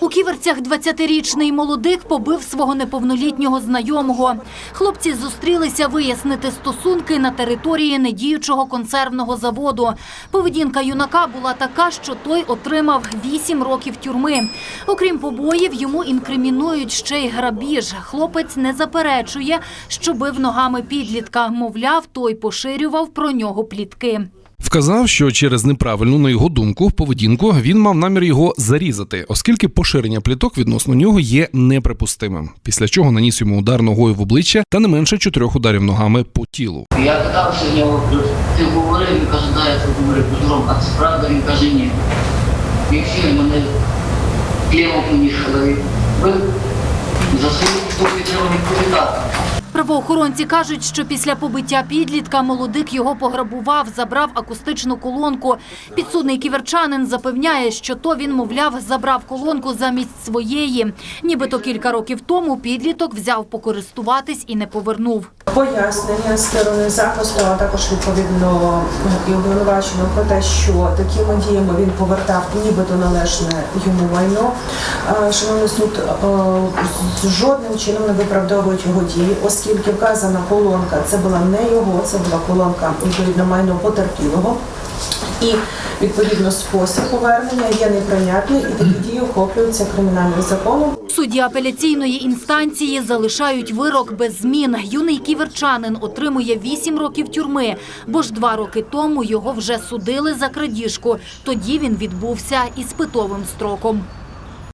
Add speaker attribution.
Speaker 1: У ківерцях 20-річний молодик побив свого неповнолітнього знайомого. Хлопці зустрілися вияснити стосунки на території недіючого консервного заводу. Поведінка юнака була така, що той отримав 8 років тюрми. Окрім побоїв, йому інкримінують ще й грабіж. Хлопець не заперечує, що бив ногами підлітка. Мовляв, той поширював про нього плітки.
Speaker 2: Вказав, що через неправильну, на його думку, поведінку він мав намір його зарізати, оскільки поширення пліток відносно нього є неприпустимим. Після чого наніс йому удар ногою в обличчя та не менше чотирьох ударів ногами по тілу.
Speaker 3: Я питався в нього, ти говорив, він каже, да, я це говорив Петром, а це правда, він каже, ні. І всі мене клімом поїхали. Ви за свою відповідати.
Speaker 1: Правоохоронці кажуть, що після побиття підлітка молодик його пограбував, забрав акустичну колонку. Підсудний ківерчанин запевняє, що то він, мовляв, забрав колонку замість своєї. Нібито кілька років тому підліток взяв покористуватись і не повернув.
Speaker 4: Пояснення сторони захисту, а також відповідно і обвинувачено про те, що такими діями він повертав нібито належне йому майно. Е, Шановний суд е, жодним чином не виправдовують його дії, оскільки вказана колонка це була не його, це була колонка відповідно майно потерпілого. І відповідно спосіб повернення є неприйнятний, і такі дії охоплюються кримінальним законом.
Speaker 1: Судді апеляційної інстанції залишають вирок без змін. Юний ківерчанин отримує 8 років тюрми, бо ж два роки тому його вже судили за крадіжку. Тоді він відбувся із питовим строком.